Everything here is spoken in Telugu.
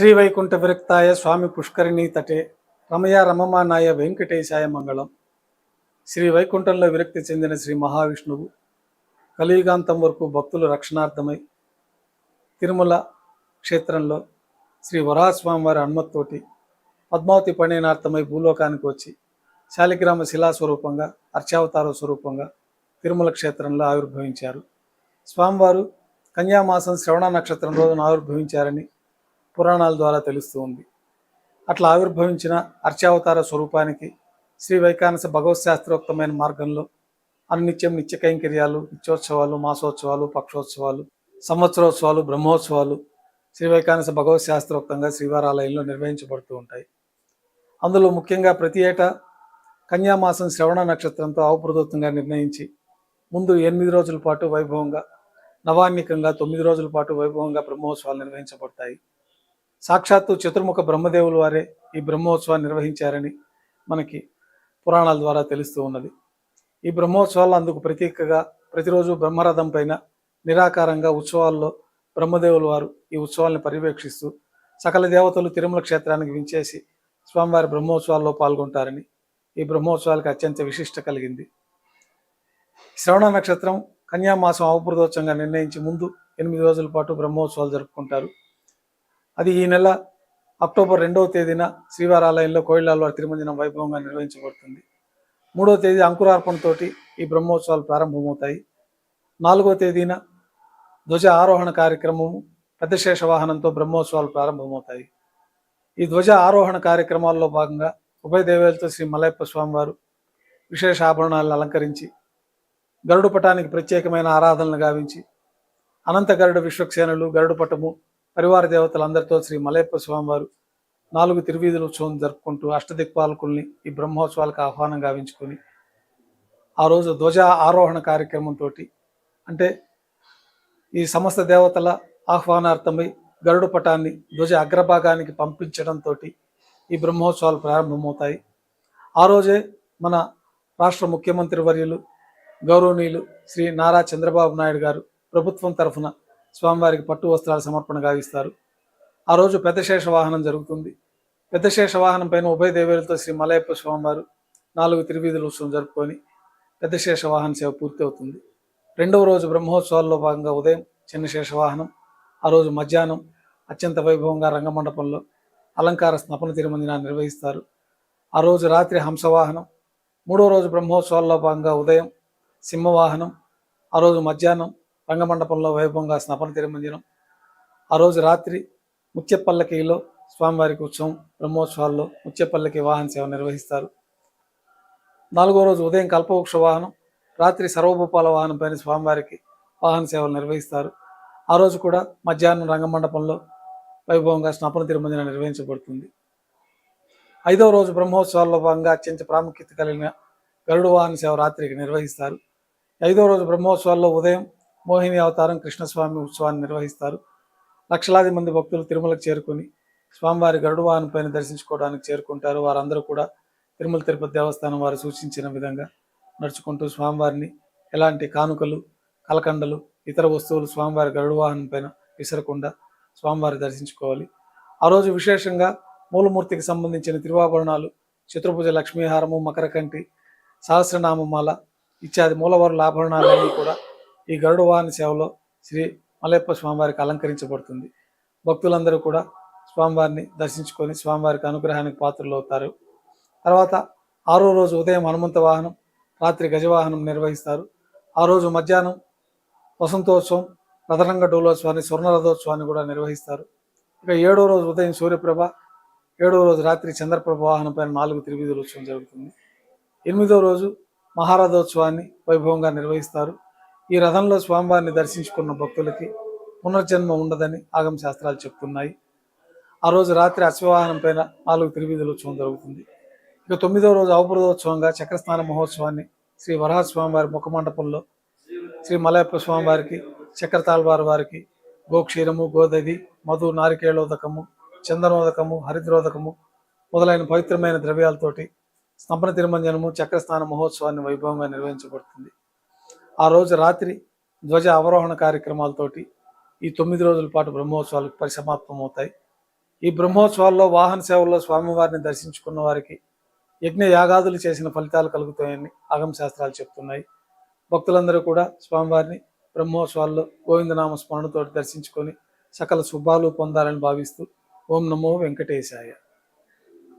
శ్రీవైకుంఠ విరక్తాయ స్వామి పుష్కరిణీ తటే రమయ రమమానాయ వెంకటేశాయ మంగళం. శ్రీ వైకుంఠంలో విరక్తి చెందిన శ్రీ మహావిష్ణువు కలియుగాంతం వరకు భక్తుల రక్షణార్థమై తిరుమల క్షేత్రంలో శ్రీ వరాహస్వామి వారి అనుమతితోటి పద్మావతి పణయనార్థమై భూలోకానికి వచ్చి శాలిగ్రామ శిలా స్వరూపంగా అర్చావతార స్వరూపంగా తిరుమల క్షేత్రంలో ఆవిర్భవించారు. స్వామివారు కన్యామాసం శ్రవణ నక్షత్రం రోజున ఆవిర్భవించారని పురాణాల ద్వారా తెలుస్తూ ఉంది. అట్లా ఆవిర్భవించిన అర్చావతార స్వరూపానికి శ్రీ వైకానస భగవత్ శాస్త్రోక్తమైన మార్గంలో అనిత్యం నిత్య కైంకర్యాలు నిత్యోత్సవాలు మాసోత్సవాలు పక్షోత్సవాలు సంవత్సరోత్సవాలు బ్రహ్మోత్సవాలు శ్రీ వైకానస భగవత్ శాస్త్రోక్తంగా శ్రీవారాలయంలో నిర్వహించబడుతూ ఉంటాయి. అందులో ముఖ్యంగా ప్రతి ఏటా కన్యామాసం శ్రవణ నక్షత్రంతో అవప్రదోత్తంగా నిర్ణయించి ముందు ఎనిమిది రోజుల పాటు వైభవంగా నవాన్నికంగా తొమ్మిది రోజుల పాటు వైభవంగా బ్రహ్మోత్సవాలు నిర్వహించబడతాయి. సాక్షాత్తు చతుర్ముఖ బ్రహ్మదేవులు వారే ఈ బ్రహ్మోత్సవాన్ని నిర్వహించారని మనకి పురాణాల ద్వారా తెలుస్తూ ఉన్నది. ఈ బ్రహ్మోత్సవాలు అందుకు ప్రతీకగా ప్రతిరోజు బ్రహ్మరథం పైన నిరాకారంగా ఉత్సవాల్లో బ్రహ్మదేవులు వారు ఈ ఉత్సవాల్ని పర్యవేక్షిస్తూ సకల దేవతలు తిరుమల క్షేత్రానికి వించేసి స్వామివారి బ్రహ్మోత్సవాల్లో పాల్గొంటారని ఈ బ్రహ్మోత్సవాలకు అత్యంత విశిష్ట కలిగింది. శ్రవణ నక్షత్రం కన్యామాసం అవపృదోత్సవంగా నిర్ణయించి ముందు ఎనిమిది రోజుల పాటు బ్రహ్మోత్సవాలు జరుపుకుంటారు. అది ఈ నెల అక్టోబర్ రెండవ తేదీన శ్రీవారాలయంలో కోయిలాల్వారి తిరుమంజనం వైభవంగా నిర్వహించబడుతుంది. మూడవ తేదీ అంకురార్పణతోటి ఈ బ్రహ్మోత్సవాలు ప్రారంభమవుతాయి. నాలుగవ తేదీన ధ్వజ ఆరోహణ కార్యక్రమము పెద్ద శేష వాహనంతో బ్రహ్మోత్సవాలు ప్రారంభమవుతాయి. ఈ ధ్వజ ఆరోహణ కార్యక్రమాల్లో భాగంగా ఉభయ దేవేలతో శ్రీ మలయప్ప స్వామివారు విశేష ఆభరణాలను అలంకరించి గరుడు పటానికి ప్రత్యేకమైన ఆరాధనలు గావించి అనంత గరుడ విశ్వక్సేనులు గరుడు పటము పరివార దేవతలందరితో శ్రీ మలయప్ప స్వామివారు నాలుగు తిరువీధుల ఉత్సవం జరుపుకుంటూ అష్టదిక్పాలకుల్ని ఈ బ్రహ్మోత్సవాలకు ఆహ్వానం గావించుకొని ఆ రోజు ధ్వజ ఆరోహణ కార్యక్రమంతో అంటే ఈ సమస్త దేవతల ఆహ్వానార్థమై గరుడు పటాన్ని ధ్వజ అగ్రభాగానికి పంపించడంతో ఈ బ్రహ్మోత్సవాలు ప్రారంభమవుతాయి. ఆ రోజే మన రాష్ట్ర ముఖ్యమంత్రి వర్యులు గౌరవనీయులు శ్రీ నారా చంద్రబాబు నాయుడు గారు ప్రభుత్వం తరఫున స్వామివారికి పట్టు వస్త్రాలు సమర్పణ గావిస్తారు. ఆ రోజు పెద్దశేష వాహనం జరుగుతుంది. పెద్దశేష వాహనం పైన ఉభయ దేవేలతో శ్రీ మలయప్ప స్వామివారు నాలుగు తిరువీధుల ఉత్సవం జరుపుకొని పెద్దశేష వాహన సేవ పూర్తి అవుతుంది. రెండవ రోజు బ్రహ్మోత్సవాల్లో భాగంగా ఉదయం చిన్న శేష వాహనం ఆ రోజు మధ్యాహ్నం అత్యంత వైభవంగా రంగమండపంలో అలంకార స్నపన తిరుమంజనాన్ని నిర్వహిస్తారు. ఆ రోజు రాత్రి హంసవాహనం మూడో రోజు బ్రహ్మోత్సవాల్లో భాగంగా ఉదయం సింహవాహనం ఆ రోజు మధ్యాహ్నం రంగమండపంలో వైభవంగా స్నపన తిరుమంజనం ఆ రోజు రాత్రి ముత్యపల్లకిలో స్వామివారికి ఉత్సవం బ్రహ్మోత్సవాల్లో ముత్యపల్లకి వాహన సేవ నిర్వహిస్తారు. నాలుగో రోజు ఉదయం కల్పవృక్ష వాహనం రాత్రి సర్వభూపాల వాహనం పైన స్వామివారికి వాహన సేవలు నిర్వహిస్తారు. ఆ రోజు కూడా మధ్యాహ్నం రంగమండపంలో వైభవంగా స్నపన తిరుమంజన నిర్వహించబడుతుంది. ఐదవ రోజు బ్రహ్మోత్సవాల్లో భాగంగా అత్యంత ప్రాముఖ్యత కలిగిన గరుడు వాహన సేవ రాత్రికి నిర్వహిస్తారు. ఐదవ రోజు బ్రహ్మోత్సవాల్లో ఉదయం మోహిని అవతారం కృష్ణస్వామి ఉత్సవాన్ని నిర్వహిస్తారు. లక్షలాది మంది భక్తులు తిరుమలకు చేరుకొని స్వామివారి గరుడు వాహనం పైన దర్శించుకోవడానికి చేరుకుంటారు. వారందరూ కూడా తిరుమల తిరుపతి దేవస్థానం వారు సూచించిన విధంగా నడుచుకుంటూ స్వామివారిని ఎలాంటి కానుకలు కలకండలు ఇతర వస్తువులు స్వామివారి గరుడు వాహనం పైన విసరకుండా స్వామివారి దర్శించుకోవాలి. ఆ రోజు విశేషంగా మూలమూర్తికి సంబంధించిన తిరువాభరణాలు చతుర్భుజ లక్ష్మీహారము మకరకంటి సహస్రనామమాల ఇత్యాది మూలవారుల ఆభరణాలన్నీ కూడా ఈ గరుడ వాహన సేవలో శ్రీ మలయప్ప స్వామివారికి అలంకరించబడుతుంది. భక్తులందరూ కూడా స్వామివారిని దర్శించుకొని స్వామివారికి అనుగ్రహానికి పాత్రలు అవుతారు. తర్వాత ఆరో రోజు ఉదయం హనుమంత వాహనం రాత్రి గజవాహనం నిర్వహిస్తారు. ఆ రోజు మధ్యాహ్నం వసంతోత్సవం రథరంగ డోలోత్సవాన్ని స్వర్ణరథోత్సవాన్ని కూడా నిర్వహిస్తారు. ఇక ఏడో రోజు ఉదయం సూర్యప్రభ ఏడో రోజు రాత్రి చంద్రప్రభ వాహనం పైన నాలుగు త్రివిధులోత్సవం ఉత్సవం జరుగుతుంది. ఎనిమిదో రోజు మహారథోత్సవాన్ని వైభవంగా నిర్వహిస్తారు. ఈ రథంలో స్వామివారిని దర్శించుకున్న భక్తులకి పునర్జన్మ ఉండదని ఆగమ శాస్త్రాలు చెప్తున్నాయి. ఆ రోజు రాత్రి అశ్వవాహనం పైన నాలుగు త్రివిధుల ఉత్సవం జరుగుతుంది. ఇక తొమ్మిదవ రోజు అవపృదోత్సవంగా చక్రస్నాన మహోత్సవాన్ని శ్రీ వరహస్వామివారి ముఖమండపంలో శ్రీ మలయప్ప స్వామివారికి చక్రతాల్వారి వారికి గోక్షీరము గోదది మధు నారికేళోదకము చందనోదకము హరిద్రోదకము మొదలైన పవిత్రమైన ద్రవ్యాలతోటి స్తంభన తిరుమంజనము చక్రస్నాన మహోత్సవాన్ని వైభవంగా నిర్వహించబడుతుంది. ఆ రోజు రాత్రి ధ్వజ అవరోహణ కార్యక్రమాలతోటి ఈ తొమ్మిది రోజుల పాటు బ్రహ్మోత్సవాలు పరిసమాప్తం అవుతాయి ఈ బ్రహ్మోత్సవాల్లో వాహన సేవల్లో స్వామివారిని దర్శించుకున్న వారికి యజ్ఞ యాగాదులు చేసిన ఫలితాలు కలుగుతాయని అగమ శాస్త్రాలు చెప్తున్నాయి. భక్తులందరూ కూడా స్వామివారిని బ్రహ్మోత్సవాల్లో గోవిందనామ స్మరణతో దర్శించుకొని సకల శుభాలు పొందాలని భావిస్తూ ఓం నమో వెంకటేశాయ.